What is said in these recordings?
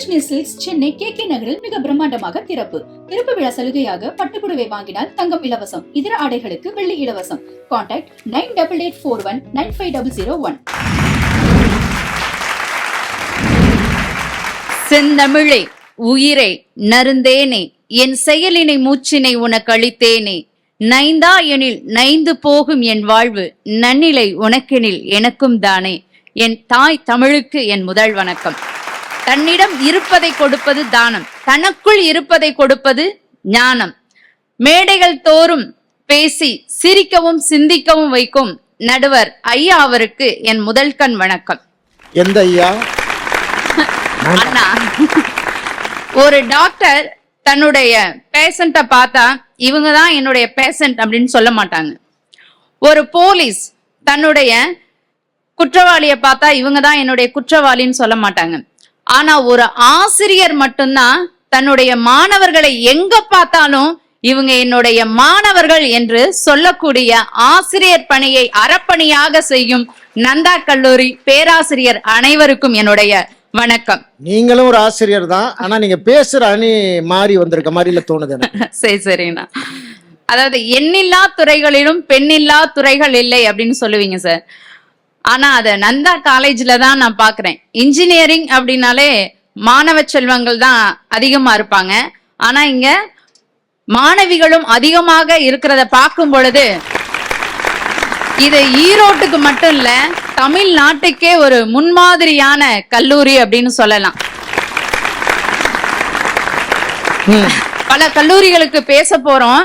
Krishni silks Chennai K K நகரில் மிக பிரம்மாண்டமாக திறப்பு. திறப்பு விழா சலுகையாக பட்டுப்புடவை வாங்கினால் தங்கம் இலவசம் இதர ஆடைகளுக்கு வெள்ளி இலவசம். Contact nine double eight four one nine five double zero one. செந்தமிழே உயிரே நருந்தேனே என் செயலினை மூச்சினை உனக்கு அளித்தேனே நைந்தா எனில் நைந்து போகும் என் வாழ்வு நன்னிலை உனக்கெனில் எனக்கும் தானே. என் தாய் தமிழுக்கு என் முதல் வணக்கம். தன்னிடம் இருப்பதை கொடுப்பது தானம். தனக்குள் இருப்பதை கொடுப்பது ஞானம். மேடைகள் தோறும் பேசி சிரிக்கவும் சிந்திக்கவும் வைக்கும் நடுவர் ஐயா அவருக்கு என் முதல் கண் வணக்கம். எந்த ஐயா? அண்ணா. ஒரு டாக்டர் தன்னுடைய பேஷண்ட்டை பார்த்தா இவங்க தான் என்னுடைய பேஷண்ட் அப்படின்னு சொல்ல மாட்டாங்க. ஒரு போலீஸ் தன்னுடைய குற்றவாளியை பார்த்தா இவங்க தான் என்னுடைய குற்றவாளின்னு சொல்ல மாட்டாங்க. ஆனா ஒரு ஆசிரியர் மட்டும்தான் தன்னுடைய மாணவர்களை எங்க பார்த்தாலும் இவங்க என்னுடைய மாணவர்கள் என்று சொல்லக்கூடிய ஆசிரியர் பணியை அறப்பணியாக செய்யும் நந்தா கல்லூரி பேராசிரியர் அனைவருக்கும் என்னுடைய வணக்கம். நீங்களும் ஒரு ஆசிரியர் தான். ஆனா நீங்க பேசுற அணி மாறி வந்திருக்க மாதிரில தோணுது சரி சரிண்ணா. அதாவது எண்ணில்லா துறைகளிலும் பெண்ணில்லா துறைகள் இல்லை அப்படின்னு சொல்லுவீங்க சார். ஆனா அத நந்தா காலேஜ்ல தான் நான் பாக்குறேன். இன்ஜினியரிங் அப்படின்னாலே மாணவ செல்வங்கள் தான் அதிகமா இருப்பாங்க. ஆனா இங்க மாணவிகளும் அதிகமாக இருக்கிறத பார்க்கும் பொழுது இது ஈரோட்டுக்கு மட்டும் இல்ல தமிழ்நாட்டுக்கே ஒரு முன்மாதிரியான கல்லூரி அப்படின்னு சொல்லலாம். பல கல்லூரிகளுக்கு பேச போறோம்.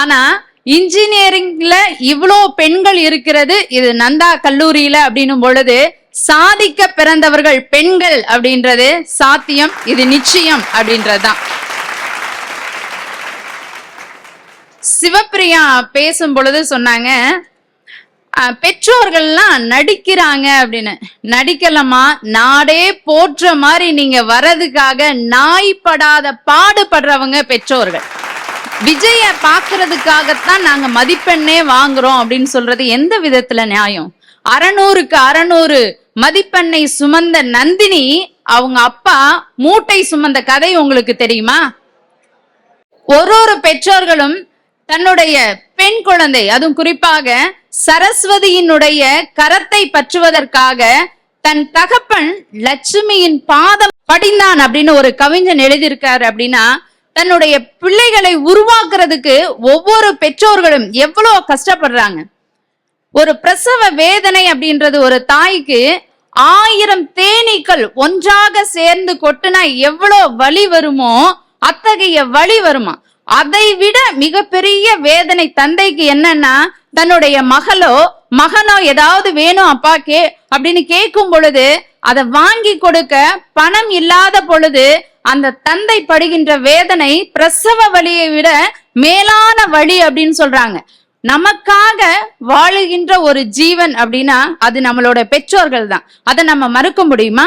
ஆனா இன்ஜினியரிங்ல இவ்வளோ பெண்கள் இருக்கிறது இது நந்தா கல்லூரியில அப்படின்னும் பொழுது சாதிக்க பிறந்தவர்கள் பெண்கள் அப்படின்றது சாத்தியம் இது நிச்சயம் அப்படின்றதுதான். சிவப்பிரியா பேசும் பொழுது சொன்னாங்க அஹ், பெற்றோர்கள்லாம் நடிக்கிறாங்க அப்படின்னு. நடிக்கலமா நாடே போற்ற மாதிரி நீங்க வர்றதுக்காக நாய்ப்படாத பாடுபடுறவங்க பெற்றோர்கள். விஜய பாக்குறதுக்காகத்தான் நாங்க மதிப்பெண்ணே வாங்குறோம் அப்படின்னு சொல்றது எந்த விதத்துல நியாயம்? அறநூறுக்கு அறநூறு மதிப்பெண்ணை சுமந்த நந்தினி அவங்க அப்பா மூட்டை சுமந்த கதை உங்களுக்கு தெரியுமா? ஒரு ஒரு பெற்றோர்களும் தன்னுடைய பெண் குழந்தை அதுவும் குறிப்பாக சரஸ்வதியினுடைய கரத்தை பற்றுவதற்காக தன் தகப்பன் லட்சுமியின் பாதம் படிந்தான் அப்படின்னு ஒரு கவிஞன் எழுதியிருக்காரு அப்படின்னா தன்னுடைய பிள்ளைகளை உருவாக்குறதுக்கு ஒவ்வொரு பெற்றோர்களும் எவ்வளவு கஷ்டப்படுறாங்க. ஒரு பிரசவ வேதனை அப்படின்றது ஒரு தாய்க்கு ஆயிரம் தேனீக்கள் ஒன்றாக சேர்ந்து கொட்டுனா எவ்வளோ வலி வருமோ அத்தகைய வழி வருமா? அதை விட மிகப்பெரிய வேதனை தந்தைக்கு என்னன்னா தன்னுடைய மகளோ மகனோ ஏதாவது வேணும் அப்பா கே அப்படின்னு கேட்கும் பொழுது அதை வாங்கி கொடுக்க பணம் இல்லாத பொழுது அந்த தந்தை படுகின்ற வேதனை பிரசவ வழியை விட மேலான வழி அப்படின்னு சொல்றாங்க. நமக்காக வாழுகின்ற ஒரு ஜீவன் அப்படின்னா அது நம்மளோட பெற்றோர்கள் தான் அதை நம்ம மறுக்க முடியுமா?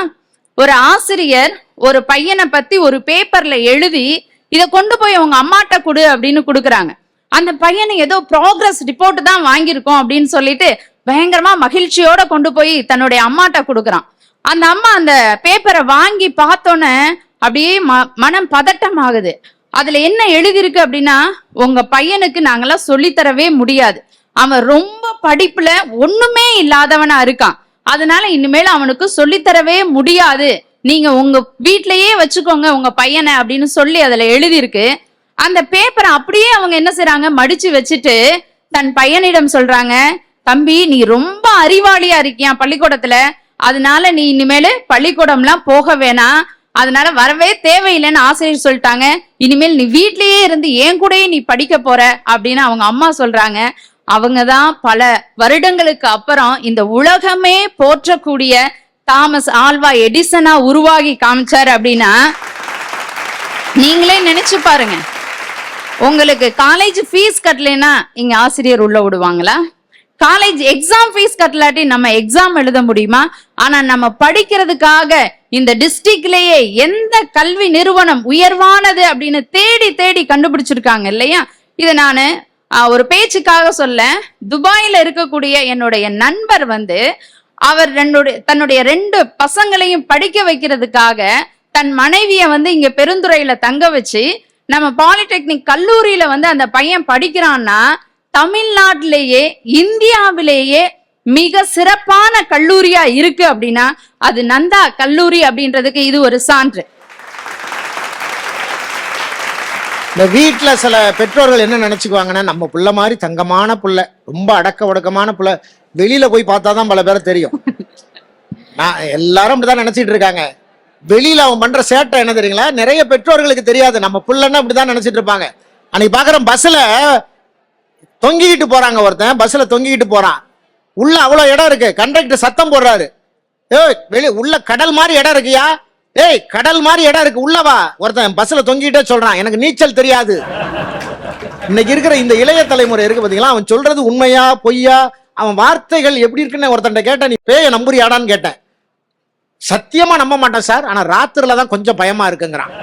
ஒரு ஆசிரியர் ஒரு பையனை பத்தி ஒரு பேப்பர்ல எழுதி இதை கொண்டு போய் அவங்க அம்மாட்ட கொடு அப்படின்னு கொடுக்குறாங்க. அந்த பையனை ஏதோ ப்ராக்ரஸ் ரிப்போர்ட் தான் வாங்கியிருக்கோம் அப்படின்னு சொல்லிட்டு பயங்கரமா மகிழ்ச்சியோட கொண்டு போய் தன்னுடைய அம்மாட்ட கொடுக்குறான். அந்த அம்மா அந்த பேப்பரை வாங்கி பார்த்தோன்னே அப்படியே ம- மனம் பதட்டம் ஆகுது அதுல என்ன எழுதியிருக்கு அப்படின்னா உங்க பையனுக்கு நாங்கெல்லாம் சொல்லித்தரவே முடியாது. அவன் ரொம்ப படிப்புல ஒண்ணுமே இல்லாதவனா இருக்கான். அதனால இனிமேல் அவனுக்கு சொல்லித்தரவே முடியாது. நீங்க உங்க வீட்லயே வச்சுக்கோங்க உங்க பையனை அப்படின்னு சொல்லி அதுல எழுதியிருக்கு. அந்த பேப்பரை அப்படியே அவங்க என்ன செய்றாங்க? மடிச்சு வச்சுட்டு தன் பையனிடம் சொல்றாங்க தம்பி நீ ரொம்ப அறிவாளியா இருக்கியா பள்ளிக்கூடத்துல? அதனால நீ இனிமேல் பள்ளிக்கூடம்லாம் போக வேணாம். அதனால வரவே தேவையில்லைன்னு ஆசிரியர் சொல்லிட்டாங்க. இனிமேல் நீ வீட்லயே இருந்து என் கூடயே நீ படிக்க போற அப்படின்னு அவங்க அம்மா சொல்றாங்க. அவங்க தான் பல வருடங்களுக்கு அப்புறம் இந்த உலகமே போற்றக்கூடிய தாமஸ் ஆல்வா எடிசனா உருவாகி காமிச்சாரு அப்படின்னா நீங்களே நினைச்சு பாருங்க. உங்களுக்கு காலேஜ் ஃபீஸ் கட்டலைன்னா இங்க ஆசிரியர் உள்ள விடுவாங்களா? காலேஜ் எக்ஸாம் ஃபீஸ் கட்டலாட்டி நம்ம எக்ஸாம் எழுத முடியுமா? ஆனா நம்ம படிக்கிறதுக்காக இந்த டிஸ்ட்ரிக்ட்லயே எந்த கல்வி நிறுவனம் உயர்வானது அப்படின்னு தேடி தேடி கண்டுபிடிச்சிருக்காங்க இல்லையா? இதை நான் ஒரு பேச்சுக்காக சொல்ல துபாயில இருக்கக்கூடிய என்னுடைய நண்பர் வந்து அவர் ரெண்டுடைய தன்னுடைய ரெண்டு பசங்களையும் படிக்க வைக்கிறதுக்காக தன் மனைவிய வந்து இங்க பெருந்துறையில தங்க வச்சு நம்ம பாலிடெக்னிக் கல்லூரியில வந்து அந்த பையன் படிக்கிறான்னா தமிழ்நாட்டிலேயே இந்தியாவிலேயே மிக சிறப்பான கல்லூரியா இருக்கு அப்படின்னா அது நந்தா கல்லூரி அப்படின்றதுக்கு இது ஒரு சான்று. இந்த வீட்டில் சில பெற்றோர்கள் என்ன நினச்சிக்குவாங்கன்னா நம்ம புள்ள மாதிரி தங்கமான புள்ள ரொம்ப அடக்க ஒடுக்கமான புள்ள வெளியில் போய் பார்த்தா தான் பல பேரை தெரியும். நான் எல்லாரும் அப்படிதான் நினச்சிட்டு இருக்காங்க. வெளியில் அவன் பண்ணுற சேட்டை என்ன தெரியுங்களா? நிறைய பெற்றோர்களுக்கு தெரியாது. நம்ம புள்ளன்னா அப்படிதான் நினச்சிட்டு இருப்பாங்க. அன்னைக்கு பாக்குறேன் பஸ்ஸில் தொங்கிக்கிட்டு போறாங்க ஒருத்தன் பஸ்ல தொங்கிக்கிட்டு போறான். உள்ள அவ்வளோ இடம் இருக்கு. கண்டக்டர் சத்தம் போடுறாரு. ஏய் வெளி உள்ள கடல் மாதிரி இடம் இருக்கியா? ஏய் கடல் மாதிரி இடம் இருக்கு. உள்ளவா ஒருத்தன் பஸ்ல தொங்கிட்டே சொல்றான். எனக்கு நீச்சல் தெரியாது. இன்னைக்கு இருக்கிற இந்த இளைய தலைமுறை இருக்கு பாத்தீங்களா? அவன் சொல்றது உண்மையா பொய்யா? அவன் வார்த்தைகள் எப்படி இருக்குன்னு ஒருத்தன் கேட்டேன். நீ பேய நம்புறியாடான்னு கேட்டேன். சத்தியமா நம்ப மாட்டேன் சார். ஆனா ராத்திரில தான் கொஞ்சம் பயமா இருக்குங்கிறான்.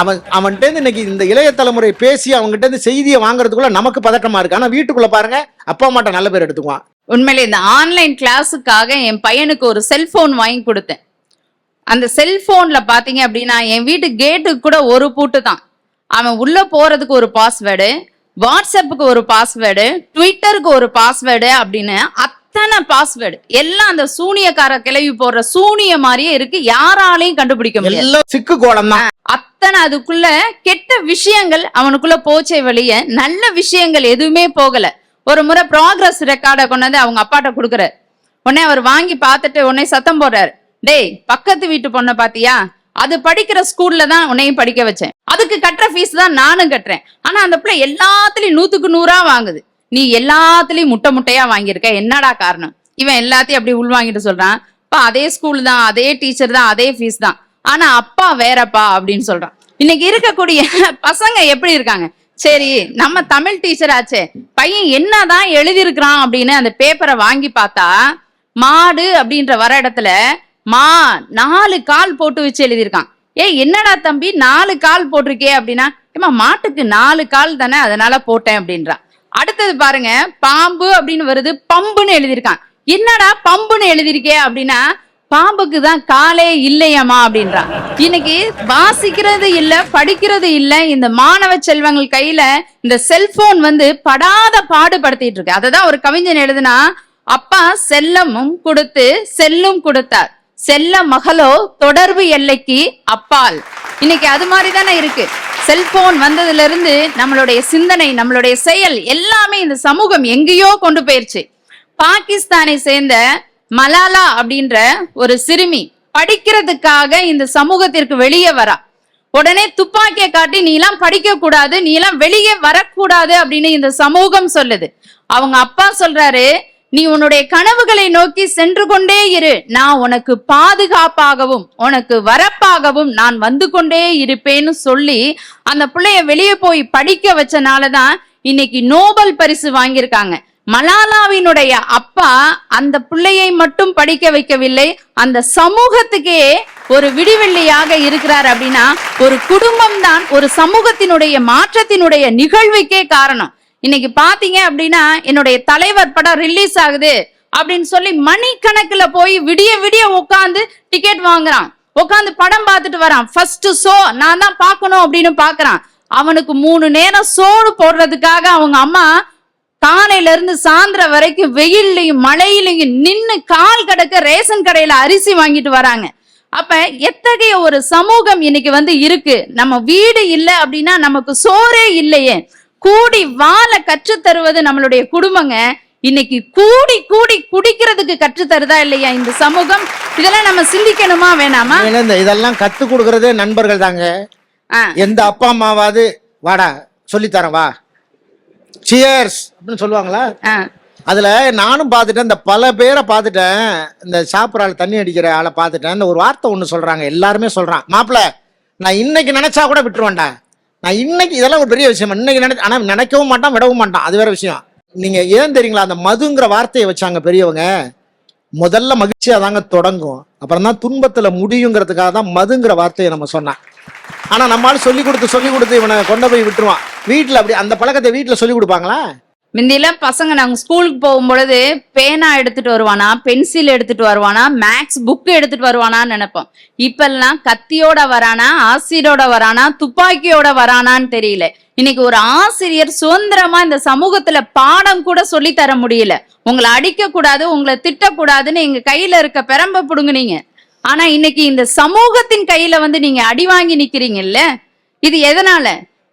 அவன் அவன்கிட்ட இன்னைக்கு இந்த இளைய தலைமுறை பேசி அவங்ககிட்ட இருந்து செய்தியை வாங்குறதுக்குள்ள நமக்கு பதட்டமா இருக்கு. ஆனா வீட்டுக்குள்ள பாருங்க அப்பா அம்மாட்ட நல்ல பேர் எடுத்துக்குவான். உண்மையிலே இந்த ஆன்லைன் கிளாஸுக்காக என் பையனுக்கு ஒரு செல்போன் வாங்கி கொடுத்தேன். அந்த செல்போன்ல பாத்தீங்க அப்படின்னா என் வீட்டு கேட்டுக்கு கூட ஒரு பூட்டு தான். அவன் உள்ள போறதுக்கு ஒரு பாஸ்வேர்டு வாட்ஸ்அப்புக்கு ஒரு பாஸ்வேர்டு ட்விட்டருக்கு ஒரு பாஸ்வேர்டு அப்படின்னு அத்தனை பாஸ்வேர்டு. எல்லாம் அந்த சூனியக்கார கிளவி போடுற சூனிய மாதிரியே இருக்கு. யாராலையும் கண்டுபிடிக்க முடியாது. எல்லாம் சிக்கு கோலம் தான். அத்தனை அதுக்குள்ள கெட்ட விஷயங்கள் அவனுக்குள்ள போச்சே வழிய நல்ல விஷயங்கள் எதுவுமே போகல. ஒரு முறை ப்ராக்ரஸ் ரெக்கார்டை கொண்டாந்து அவங்க அப்பாட்ட கொடுக்குறாரு. உடனே அவர் வாங்கி பார்த்துட்டு உடனே சத்தம் போடுறாரு. டேய் பக்கத்து வீட்டு பொண்ணை பாத்தியா அது படிக்கிற ஸ்கூல்ல தான் உன்னையும் படிக்க வச்சேன். அதுக்கு கட்டுற ஃபீஸ் தான் நானும் கட்டுறேன். ஆனா அந்த பிள்ளை எல்லாத்துலயும் நூத்துக்கு நூறா வாங்குது. நீ எல்லாத்துலயும் முட்டை முட்டையா வாங்கியிருக்க. என்னடா காரணம்? இவன் எல்லாத்தையும் அப்படி உள்வாங்கிட்டு சொல்றான். அப்பா அதே ஸ்கூல் தான் அதே டீச்சர் தான் அதே ஃபீஸ் தான். ஆனா அப்பா வேறப்பா அப்படின்னு சொல்றான். இன்னைக்கு இருக்கக்கூடிய பசங்க எப்படி இருக்காங்க? சரி நம்ம தமிழ் டீச்சர் ஆச்சே. பையன் என்னதான் எழுதியிருக்கிறான் அப்படின்னு அந்த பேப்பரை வாங்கி பார்த்தா மாடு அப்படின்ற வர இடத்துல மா நாலு கால் போட்டு வச்சு எழுதியிருக்கான். ஏய் என்னடா தம்பி நாலு கால் போட்டிருக்கே அப்படின்னா ஏமா மாட்டுக்கு நாலு கால் தானே அதனால போட்டேன் அப்படின்றான் அடுத்தது பாருங்க பாம்பு அப்படின்னு வருது பம்புன்னு எழுதியிருக்கான். என்னடா பம்புன்னு எழுதியிருக்கே அப்படின்னா பாம்புக்கு தான் காலே இல்லையம்மா அப்படின்றான் இன்னைக்கு வாசிக்கிறது இல்ல படிக்கிறது இல்ல இந்த மாணவ செல்வங்கள் கையில இந்த செல்போன் வந்து படாத பாடுபடுத்திட்டு இருக்கு. அததான் ஒரு கவிஞன் எழுதுனா அப்பா செல்லமும் கொடுத்து செல்லும் கொடுத்தார். செல்ல மகளோ தொடர்பு எல்லைக்கு அப்பால். இன்னைக்கு அது மாதிரி தானே இருக்கு. செல்போன் வந்ததுல இருந்து நம்மளுடைய சிந்தனை நம்மளுடைய செயல் எல்லாமே இந்த சமூகம் எங்கேயோ கொண்டு போயிருச்சு. பாகிஸ்தானை சேர்ந்த மலாலா அப்படின்ற ஒரு சிறுமி படிக்கிறதுக்காக இந்த சமூகத்திற்கு வெளியே வரா. உடனே துப்பாக்கியை காட்டி நீ எல்லாம் படிக்க கூடாது நீ எல்லாம் வெளியே வரக்கூடாது அப்படின்னு இந்த சமூகம் சொல்லுது. அவங்க அப்பா சொல்றாரு நீ உன்னுடைய கனவுகளை நோக்கி சென்று கொண்டே இரு. நான் உனக்கு பாதுகாப்பாகவும் உனக்கு வரப்பாகவும் நான் வந்து கொண்டே இருப்பேன்னு சொல்லி அந்த பிள்ளைய வெளியே போய் படிக்க வச்சனாலதான் இன்னைக்கு நோபல் பரிசு வாங்கியிருக்காங்க. மலாலாவினுடைய அப்பா அந்த பிள்ளையை மட்டும் படிக்க வைக்கவில்லை அந்த சமூகத்துக்கே ஒரு விடிவெள்ளியாக இருக்கிறார் அப்படின்னா ஒரு குடும்பம் தான் ஒரு சமூகத்தினுடைய மாற்றத்தினுடைய நிகழ்வுக்கே காரணம். இன்னைக்கு பாத்தீங்க அப்படின்னா என்னுடைய தலைவர் படம் ரிலீஸ் ஆகுது அப்படின்னு சொல்லி மணிக்கணக்குல போய் விடிய விடிய உட்காந்து டிக்கெட் வாங்குறான். உட்காந்து படம் பார்த்துட்டு வரான். ஃபர்ஸ்ட் ஷோ நான் தான் பார்க்கணும் அப்படின்னு பாக்குறான் அவனுக்கு மூணு நேரம் சோறு போடுறதுக்காக அவங்க அம்மா காலையில இருந்து சாயந்தரம் வரைக்கும் வெயில்லையும் மழையிலையும் நின்னு கால் கடக்க ரேஷன் கடையில அரிசி வாங்கிட்டு வராங்க. அப்ப எத்தகைய ஒரு சமூகம் இன்னைக்கு வந்து இருக்கு? நம்ம வீடு இல்லை அப்படின்னா நமக்கு சோறே இல்லையே. கூடி வாழ கற்றுத் தருவது நம்மளுடைய குடும்பங்க. இன்னைக்கு கூடி கூடி குடிக்கிறதுக்கு கற்றுத் தருதா இல்லையா இந்த சமூகம்? இதெல்லாம் நம்ம சிந்திக்கணுமா வேணாமா? இதெல்லாம் கத்து கொடுக்கறதே நண்பர்கள் தாங்க. எந்த அப்பா அம்மாவாவது வாடா சொல்லித்தரேன் வா. சியர்ஸ் அப்படின்னு சொல்லுவாங்களா? அதுல நானும் பார்த்துட்டேன் இந்த பல பேரை பார்த்துட்டேன் இந்த சாப்பிட்ற ஆள் தண்ணி அடிக்கிற ஆளை பார்த்துட்டேன் இந்த ஒரு வார்த்தை ஒன்று சொல்றாங்க எல்லாருமே சொல்றான். மாப்பிள்ள நான் இன்னைக்கு நினைச்சா கூட விட்டுருவேன்டா. நான் இன்னைக்கு இதெல்லாம் ஒரு பெரிய விஷயம் இன்னைக்கு நினைச்சு ஆனா நினைக்கவும் மாட்டான் விடவும் மாட்டான். அது வேற விஷயம். நீங்க ஏன் தெரியுங்களா அந்த மதுங்கிற வார்த்தையை வச்சாங்க பெரியவங்க முதல்ல மகிழ்ச்சியா தாங்க தொடங்கும். அப்புறம் தான் துன்பத்துல முடியுங்கிறதுக்காக தான் மதுங்கிற வார்த்தையை நம்ம சொன்னான். ஆனால் நம்மளால சொல்லி கொடுத்து சொல்லி கொடுத்து இவனை கொண்டு போய் விட்டுருவான். வீட்டில் அப்படி அந்த பழக்கத்தை வீட்டில் சொல்லி கொடுப்பாங்களா? முந்தியெல்லாம் பசங்க நாங்க ஸ்கூலுக்கு போகும் பொழுது பேனா எடுத்துட்டு வருவானா பென்சில் எடுத்துட்டு வருவானா மேக்ஸ் புக் எடுத்துட்டு வருவானான்னு நினைப்போம். இப்பெல்லாம் கத்தியோட வரானா ஆசிரியரோட வரானா துப்பாக்கியோட வரானான்னு தெரியல. இன்னைக்கு ஒரு ஆசிரியர் சுதந்திரமா இந்த சமூகத்துல பாடம் கூட சொல்லி தர முடியல. உங்களை அடிக்க கூடாது உங்களை திட்டக்கூடாதுன்னு எங்க கையில இருக்க பெரம்ப புடுங்குனீங்க. ஆனா இன்னைக்கு இந்த சமூகத்தின் கையில வந்து நீங்க அடி வாங்கி நிக்கிறீங்கல்ல? இது எதனால?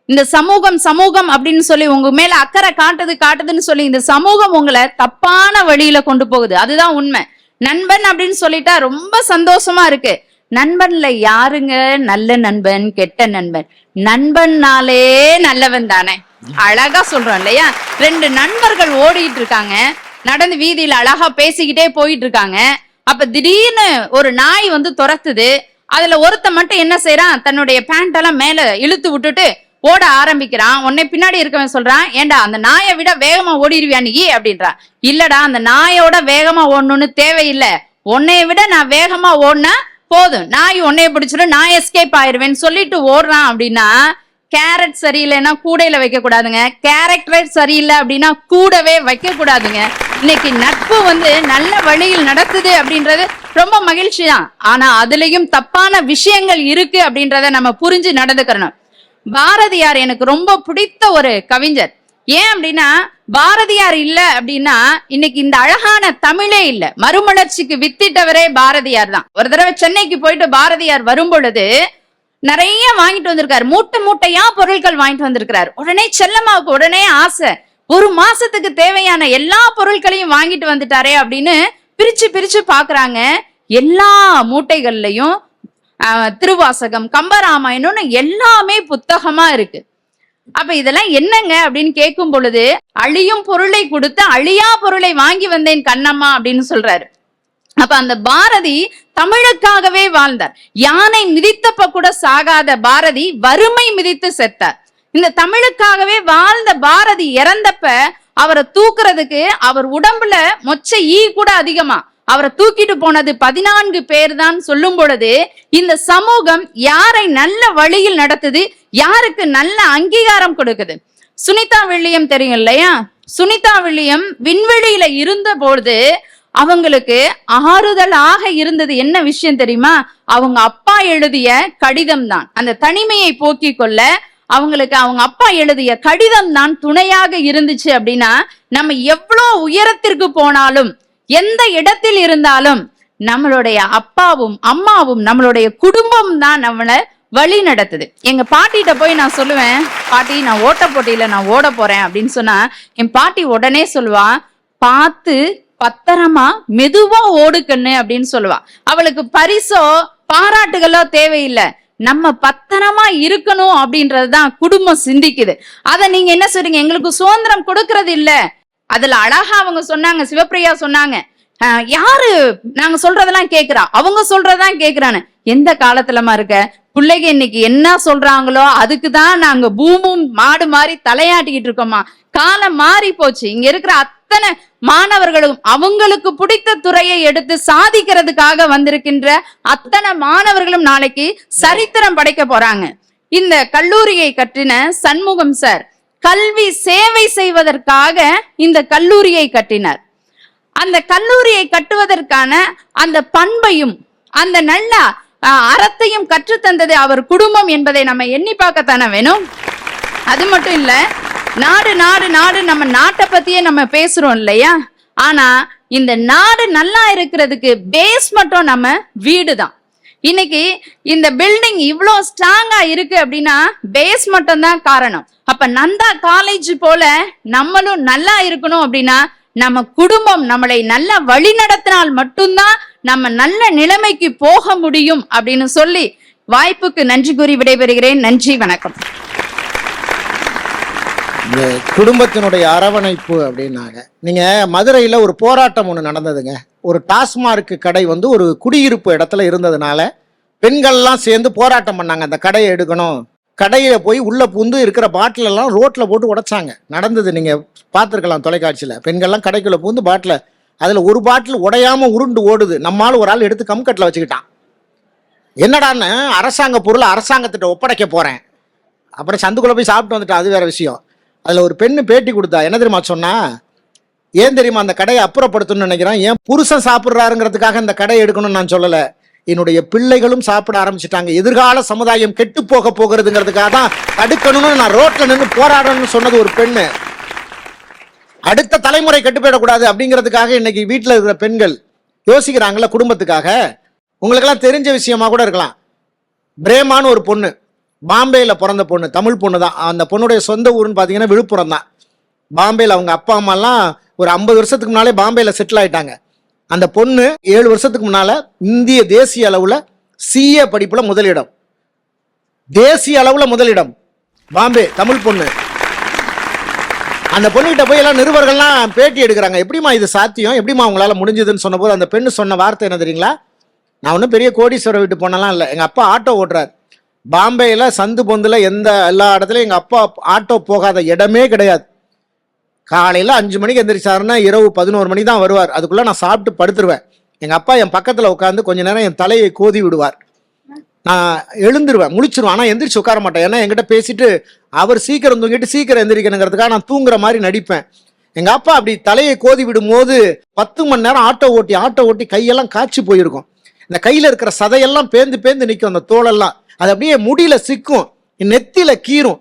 இந்த சமூகம் சமூகம் அப்படின்னு சொல்லி உங்க மேல அக்கறை காட்டுது காட்டுதுன்னு சொல்லி இந்த சமூகம் உங்களை தப்பான வழியில கொண்டு போகுது. அதுதான் உண்மை. நண்பன் அப்படின்னு சொல்லிட்டா ரொம்ப சந்தோஷமா இருக்கு. நண்பன்ல யாருங்க? நல்ல நண்பன் கெட்ட நண்பன். நண்பன்னாலே நல்லவன் தானே. அழகா சொல்றோம் இல்லையா? ரெண்டு நண்பர்கள் ஓடிட்டு இருக்காங்க. நடந்து வீதியில அழகா பேசிக்கிட்டே போயிட்டு இருக்காங்க. அப்ப திடீர்னு ஒரு நாய் வந்து துரத்துது. அதுல ஒருத்த மட்டும் என்ன செய்யறான் தன்னுடைய பேண்ட் எல்லாம் மேல இழுத்து விட்டுட்டு ஓட ஆரம்பிக்கிறான். உன்னை பின்னாடி இருக்கவன் சொல்றான் ஏண்டா அந்த நாயை விட வேகமா ஓடிடுவியா நீ? அப்படின்றான் இல்லடா அந்த நாயோட வேகமா ஓடணும்னு தேவையில்லை. உன்னைய விட நான் வேகமா ஓடினா போதும். நாய் உன்னைய பிடிச்சிடும் நான் எஸ்கேப் ஆயிருவேன்னு சொல்லிட்டு ஓடுறான் அப்படின்னா கேரட் சரியில்லைன்னா கூடையில வைக்க கூடாதுங்க கேரக்டர் சரியில்லை அப்படின்னா கூடவே வைக்க கூடாதுங்க இன்னைக்கு நட்பு வந்து நல்ல வழியில் நடக்குது அப்படின்றது ரொம்ப மகிழ்ச்சி தான் ஆனா அதுலயும் தப்பான விஷயங்கள் இருக்கு அப்படின்றத நம்ம புரிஞ்சு நடந்துக்கிறணும். பாரதியார் எனக்கு ரொம்ப பிடித்த ஒரு கவிஞர். ஏன் அப்படின்னா பாரதியார் இல்ல அப்படின்னா இன்னைக்கு இந்த அழகான தமிழே இல்ல. மறுமலர்ச்சிக்கு வித்திட்டவரே பாரதியார் தான் ஒரு தடவை சென்னைக்கு போயிட்டு பாரதியார் வரும் பொழுது நிறைய வாங்கிட்டு வந்திருக்காரு. மூட்டை மூட்டையா பொருட்கள் வாங்கிட்டு வந்திருக்கிறாரு. உடனே செல்லம்மாவுக்கு உடனே ஆசை. ஒரு மாசத்துக்கு தேவையான எல்லா பொருட்களையும் வாங்கிட்டு வந்துட்டாரே அப்படின்னு பிரிச்சு பிரிச்சு பாக்குறாங்க. எல்லா மூட்டைகள்லயும் திருவாசகம் கம்பராமாயணம்னு எல்லாமே புத்தகமா இருக்கு. அப்ப இதெல்லாம் என்னங்க அப்படின்னு கேட்கும் பொழுது அழியும் பொருளை கொடுத்து அழியா பொருளை வாங்கி வந்தேன் கண்ணம்மா அப்படின்னு சொல்றாரு. அப்ப அந்த பாரதி தமிழுக்காகவே வாழ்ந்தார். யானை மிதித்தப்ப கூட சாகாத பாரதி வறுமை மிதித்து செத்தார். இந்த தமிழுக்காகவே வாழ்ந்த பாரதி இறந்தப்ப அவரை தூக்குறதுக்கு அவர் உடம்புல மொச்ச ஈ கூட அதிகமா. அவரை தூக்கிட்டு போனது பதினான்கு பேர் தான் சொல்லும் பொழுது இந்த சமூகம் யாரை நல்ல வழியில் நடத்துது யாருக்கு நல்ல அங்கீகாரம் கொடுக்குது? சுனிதா வில்லியம் தெரியும் இல்லையா? சுனிதா வில்லியம் விண்வெளியில இருந்த பொழுது அவங்களுக்கு ஆறுதலாக இருந்தது என்ன விஷயம் தெரியுமா? அவங்க அப்பா எழுதிய கடிதம் தான் அந்த தனிமையை போக்கிக் கொள்ள அவங்களுக்கு அவங்க அப்பா எழுதிய கடிதம் தான் துணையாக இருந்துச்சு அப்படின்னா நம்ம எவ்வளோ உயரத்திற்கு போனாலும் எந்த இடத்தில் இருந்தாலும் நம்மளுடைய அப்பாவும் அம்மாவும் நம்மளுடைய குடும்பம் தான் நம்மளை வழி நடத்துது. எங்க பாட்டிகிட்ட போய் நான் சொல்லுவேன் பாட்டி நான் ஓட்ட போட்டியில நான் ஓட போறேன் அப்படின்னு சொன்னா என் பாட்டி உடனே சொல்லுவா பார்த்து பத்திரமா மெதுவா ஓடுக்கண்ணு அப்படின்னு சொல்லுவா. அவளுக்கு பரிசோ பாராட்டுகளோ தேவையில்லை. நம்ம பத்திரமா இருக்கணும் அப்படின்றதுதான் குடும்பம் சிந்திக்குது. அத நீங்க என்ன சொல்றீங்க? எங்களுக்கு சுதந்திரம் கொடுக்கறது இல்ல. அதுல அழகா அவங்க சொன்னாங்க சிவப்பிரியா சொன்னாங்க. யாரு? நாங்க சொல்றதெல்லாம் கேக்குறா. அவங்க சொல்றதான் கேக்குறான்னு. எந்த காலத்துலமா இருக்க? பிள்ளைங்க இன்னைக்கு என்ன சொல்றாங்களோ அதுக்கு தான் நாங்க பூமும் மாடு மாதிரி தலையாட்டிக்கிட்டு இருக்கோமா? காலம் மாறி போச்சு. இங்க இருக்கிற அத்தனை மாணவர்களும் அவங்களுக்கு பிடித்த துறையை எடுத்து சாதிக்கிறதுக்காக வந்திருக்கின்ற அத்தனை மாணவர்களும் நாளைக்கு சரித்திரம் படைக்க போறாங்க. இந்த கல்லூரியை கற்றின சண்முகம் சார் கல்வி சேவை செய்வதற்காக இந்த கல்லூரியை கட்டினார். அந்த கல்லூரியை கட்டுவதற்கான அந்த பண்பையும் அந்த நல்ல அறத்தையும் கற்றுத்தந்தது அவர் குடும்பம் என்பதை நம்ம எண்ணி பார்க்கத்தானே வேணும்? அது மட்டும் இல்ல நாடு நாடு நாடு நம்ம நாட்டை பத்தியே நம்ம பேசுறோம் இல்லையா? ஆனா இந்த நாடு நல்லா இருக்கிறதுக்கு பேஸ் மட்டும் நம்ம வீடு தான் இன்னைக்கு இந்த பில்டிங் இவ்வளோ ஸ்ட்ராங்கா இருக்கு அப்படின்னா பேஸ் மட்டும் தான் காரணம். அப்ப நந்தா காலேஜ் போல நம்மளும் நல்லா இருக்கணும் அப்படின்னா நம்ம குடும்பம் நம்மளை நல்லா வழி நடத்தினால் மட்டும்தான் நம்ம நல்ல நிலைமைக்கு போக முடியும் அப்படின்னு சொல்லி வாய்ப்புக்கு நன்றி கூறி விடைபெறுகிறேன். நன்றி வணக்கம். இந்த குடும்பத்தினுடைய அரவணைப்பு அப்படின்னாங்க. நீங்க மதுரையில ஒரு போராட்டம் ஒன்று நடந்ததுங்க. ஒரு டாஸ்மார்க் கடை வந்து ஒரு குடியிருப்பு இடத்துல இருந்ததுனால பெண்கள்லாம் சேர்ந்து போராட்டம் பண்ணாங்க. அந்த கடையை எடுக்கணும். கடையில போய் உள்ள புந்து இருக்கிற பாட்டில் எல்லாம் ரோட்ல போட்டு உடைச்சாங்க. நடந்தது நீங்க பார்த்துருக்கலாம் தொலைக்காட்சியில். பெண்கள்லாம் கடைக்குள்ள புந்து பாட்டில அதில் ஒரு பாட்டில் உடையாமல் உருண்டு ஓடுது. நம்மால் ஒரு ஆள் எடுத்து கம்கட்டில் வச்சுக்கிட்டான். என்னடான்னு அரசாங்க பொருளை அரசாங்கத்திட்ட ஒப்படைக்க போகிறேன் அப்புறம் சந்துக்குள்ளே போய் சாப்பிட்டு வந்துட்டேன். அது வேற விஷயம். அதில் ஒரு பெண்ணு பேட்டி கொடுத்தா என்ன தெரியுமா சொன்னால் ஏன் தெரியுமா அந்த கடையை அப்புறப்படுத்தணும்னு நினைக்கிறேன்? ஏன் புருஷன் சாப்பிட்றாருங்கிறதுக்காக இந்த கடையை எடுக்கணும்னு நான் சொல்லலை. என்னுடைய பிள்ளைகளும் சாப்பிட ஆரம்பிச்சிட்டாங்க. எதிர்கால சமுதாயம் கெட்டு போக போகிறதுங்கிறதுக்காக தான் தடுக்கணும்னு நான் ரோட்டில் நின்று போராடணும்னு சொன்னது ஒரு பெண்ணு. அடுத்த தலைமுறை கெட்டு போயிடக்கூடாது அப்படிங்கிறதுக்காக இன்னைக்கு வீட்டில் இருக்கிற பெண்கள் யோசிக்கிறாங்கள குடும்பத்துக்காக. உங்களுக்கெல்லாம் தெரிஞ்ச விஷயமா கூட இருக்கலாம். பிரேமான்னு ஒரு பொண்ணு பாம்பேயில் பிறந்த பொண்ணு தமிழ் பொண்ணு தான். அந்த பொண்ணுடைய சொந்த ஊருன்னு பார்த்தீங்கன்னா விழுப்புரம் தான். பாம்பேயில் அவங்க அப்பா அம்மாலாம் ஒரு ஐம்பது வருஷத்துக்கு முன்னாலே பாம்பேயில் செட்டில் ஆயிட்டாங்க. அந்த பொண்ணு ஏழு வருஷத்துக்கு முன்னால் இந்திய தேசிய அளவில் சிஏ படிப்பில் முதலிடம். தேசிய அளவில் முதலிடம். பாம்பே தமிழ் பொண்ணு. அந்த பொண்ணுகிட்ட போய் எல்லாம் நிருபர்கள்லாம் பேட்டி எடுக்கிறாங்க. எப்படிம்மா இது சாத்தியம்? எப்படிம்மா உங்களால முடிஞ்சதுன்னு சொன்னபோது அந்த பெண்ணு சொன்ன வார்த்தை என்ன தெரியுங்களா? நான் ஒன்றும் பெரிய கோடீஸ்வரர் வீட்டு போனலாம் இல்லை. எங்கள் அப்பா ஆட்டோ ஓட்டுறார். பாம்பேயில் சந்து பொந்தில் எந்த எல்லா இடத்துலையும் எங்கள் அப்பா ஆட்டோ போகாத இடமே கிடையாது. காலையில் அஞ்சு மணிக்கு எந்திரிச்சாருன்னா இரவு பதினோரு மணி தான் வருவார். அதுக்குள்ளே நான் சாப்பிட்டு படுத்துருவேன். எங்கள் அப்பா என் பக்கத்தில் உட்காந்து கொஞ்ச நேரம் என் தலையை கோதி விடுவார். நான் எழுந்துருவேன் முழிச்சிருவேன். ஆனால் எந்திரிச்சு உட்கார மாட்டேன். ஏன்னா என்கிட்ட பேசிட்டு அவர் சீக்கிரம் தூங்கிட்டு சீக்கிரம் எந்திரிக்கணுங்கிறதுக்காக நான் தூங்குற மாதிரி நடிப்பேன். எங்கள் அப்பா அப்படி தலையை கோதி விடும்போது பத்து மணி நேரம் ஆட்டோ ஓட்டி ஆட்டோ ஓட்டி கையெல்லாம் காய்ச்சி போயிருக்கும். இந்த கையில் இருக்கிற சதையெல்லாம் பேந்து பேந்து நிற்கும் அந்த தோலெல்லாம். அது அப்படியே முடியில சிக்கும். நெத்தியில் கீரும் கீறும்.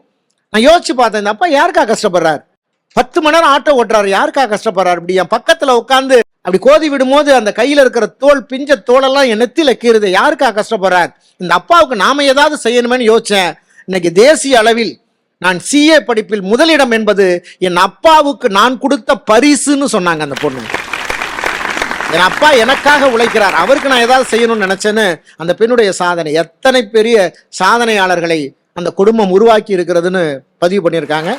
நான் யோசிச்சு பார்த்தேன் இந்த அப்பா யாருக்கா கஷ்டப்படுறாரு? பத்து மணி நேரம் ஆட்டோ ஓட்டுறாரு யாருக்கா கஷ்டப்படுறாரு? இப்படி என் பக்கத்தில் உட்காந்து அப்படி கோதி விடும்போது அந்த கையில் இருக்கிற தோல் பிஞ்ச தோலெல்லாம் என் நெத்தியில் கீறுது. யாருக்கா கஷ்டப்படுறார் இந்த அப்பாவுக்கு நாம் ஏதாவது செய்யணுமேன்னு யோசிச்சேன். இன்னைக்கு தேசிய அளவில் நான் சிஏ படிப்பில் முதலிடம் என்பது என் அப்பாவுக்கு நான் கொடுத்த பரிசுன்னு சொன்னாங்க அந்த பொண்ணு. என் அப்பா எனக்காக உழைக்கிறார். அவருக்கு நான் ஏதாவது செய்யணும்னு நினச்சேன்னு அந்த பெண்ணுடைய சாதனை. எத்தனை பெரிய சாதனையாளர்களை அந்த குடும்பம் உருவாக்கி இருக்கிறதுன்னு பதிவு பண்ணியிருக்காங்க.